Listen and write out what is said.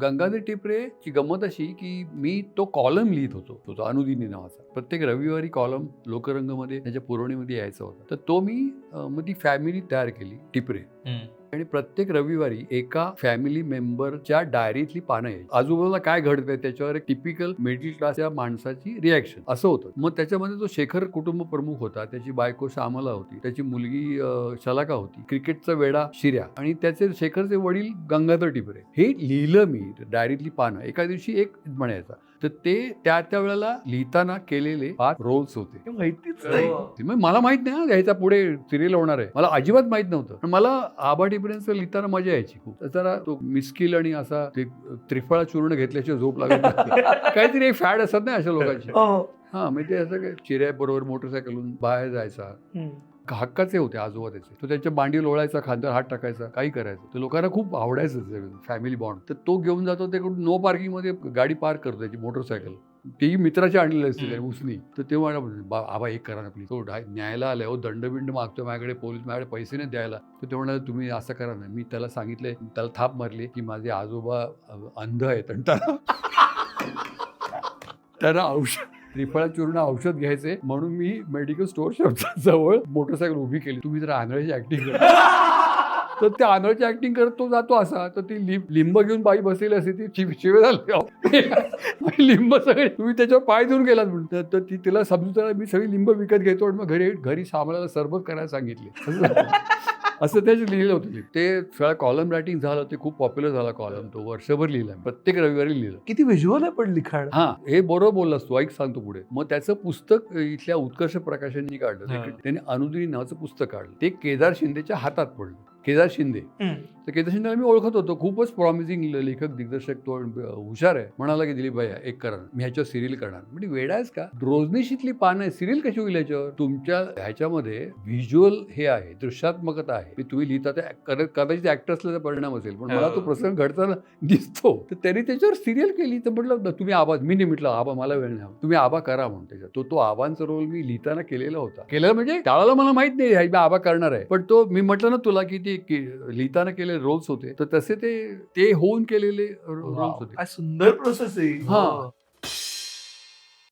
गंगाधर टिपरेची गंमत अशी की मी तो कॉलम लिहित होतो तो अनुदिनी नावाचा. प्रत्येक रविवारी कॉलम लोकरंगमध्ये त्याच्या पुरवणीमध्ये यायचा होता. तर तो मी मग ती फॅमिली तयार केली टिपरे. आणि प्रत्येक रविवारी एका फॅमिली मेंबरच्या डायरीतली पानं यायची. आजूबाजूला काय घडतंय त्याच्यावर एक टिपिकल मिडल क्लासच्या माणसाची रिॲक्शन असं होतं. मग त्याच्यामध्ये तो शेखर कुटुंब प्रमुख होता त्याची बायको श्यामला होती त्याची मुलगी शलाका होती क्रिकेटचा वेडा शिर्या आणि त्याचे शेखरचे वडील गंगाधर टिपरे. हे लिहिलं मी डायरीतली पानं. एका दिवशी एक म्हणायचा तर ते त्या त्या वेळेला लिहिताना केलेले पाच रोल्स होते. हे माहितीच नाही. ते मग मला माहीत नाही हा, ह्याच्या पुढे सिरियल होणार आहे. मला अजिबात माहीत नव्हतं. पण मला आबा टिपऱ्यांचं लिहिताना मजा यायची खूप जरा तो मिस्किल आणि असा ते त्रिफळा चूर्ण घेतल्याशिवाय झोप लागत नाही. काहीतरी एक फॅड असतात ना अशा लोकांची हो. हा म्हणजे असं काय चिऱ्याबरोबर मोटरसायकलून बाहेर जायचा. हक्काचे होते आजोबा त्याचे तो त्यांच्या मांडी लोळायचा खांद्यावर हात टाकायचा काही करायचं. तर लोकांना खूप आवडायचं फॅमिली बॉन्ड तर तो घेऊन जातो ते नो पार्किंगमध्ये गाडी पार्क करतो त्याची मोटरसायकल तेही मित्राची आणलेली असते उसनी. तर ते मला आबा एक करा ना प्लीज तो न्यायला आलाय हो दंडबिंड मागतो माझ्याकडे पोलीस माझ्याकडे पैसे नाही द्यायला. तर ते म्हणाले तुम्ही असं करा ना. मी त्याला सांगितलंय त्याला थाप मारली की माझे आजोबा अंध आहेत आणि त्यांना त्यांना औषध त्रिफळा चूर्ण औषध घ्यायचे म्हणून मी मेडिकल स्टोर शॉपच्या जवळ मोटरसायकल उभी केली. तुम्ही जर आंधळ्याची ऍक्टिंग कर तर त्या आंधळ्याची ऍक्टिंग करत तो जातो असा. तर ती लिंब लिंब घेऊन बाई बसलेली असते ती चिव शिवे झाले. लिंब सगळे तुम्ही त्याच्यावर पाय देऊन गेलात म्हणून. तर- तर ती तिला समजून मी सगळी लिंब विकत घेतो आणि मग घरी घरी सामानाला सरबत करायला सांगितले. असं त्याचे लिहिलं होतं ते. कॉलम रायटिंग झालं ते खूप पॉप्युलर झाला कॉलम तो वर्षभर लिहिला प्रत्येक रविवारी लिहिलं. किती व्हिज्युअल आहे पण लिखाण? हा हे बरोबर बोललास तू ऐक सांगतो पुढे. मग त्याचं पुस्तक इथल्या उत्कर्ष प्रकाशननी काढलं. त्याने अनुदिनी नावाचं पुस्तक काढलं. ते केदार शिंदेच्या हातात पडलं. केदार शिंदे. तर केदार शिंदेला मी ओळखत होतो. खूपच प्रॉमिसिंग लेखक दिग्दर्शक तो हुशार आहे. म्हणाला की दिलीप भैया एक करा मी ह्याच्यावर सिरियल करणार. म्हणजे वेडा आहेस का? रोजनिशीतली पानं आहे सिरियल कशी होईल याच्यावर तुमच्या ह्याच्यामध्ये व्हिज्युअल हे आहे दृश्यात्मकता आहे. तुम्ही लिहिता ते कदा- कदाचित ऍक्टर्सला परिणाम असेल. पण मला तो प्रसंग घडताना दिसतो. तर त्यांनी त्याच्यावर सिरियल केली. तर म्हटलं "न, तुम्ही आबा मी नाही म्हटलं आबा मला वेळ नाही. तुम्ही आबा करा म्हणून त्याच्यात. तो तो आबांचा रोल मी लिहिताना केलेला होता. केलेला म्हणजे त्यावेळेला मला माहीत नाही मी आबा करणार आहे. पण तो मी म्हटलं ना तुला की ते के- लिहिताना केलेले रोल्स होते. तर तसे ते ते होऊन केलेले रोल्स होते. काय सुंदर प्रोसेस आहे. हा. हो.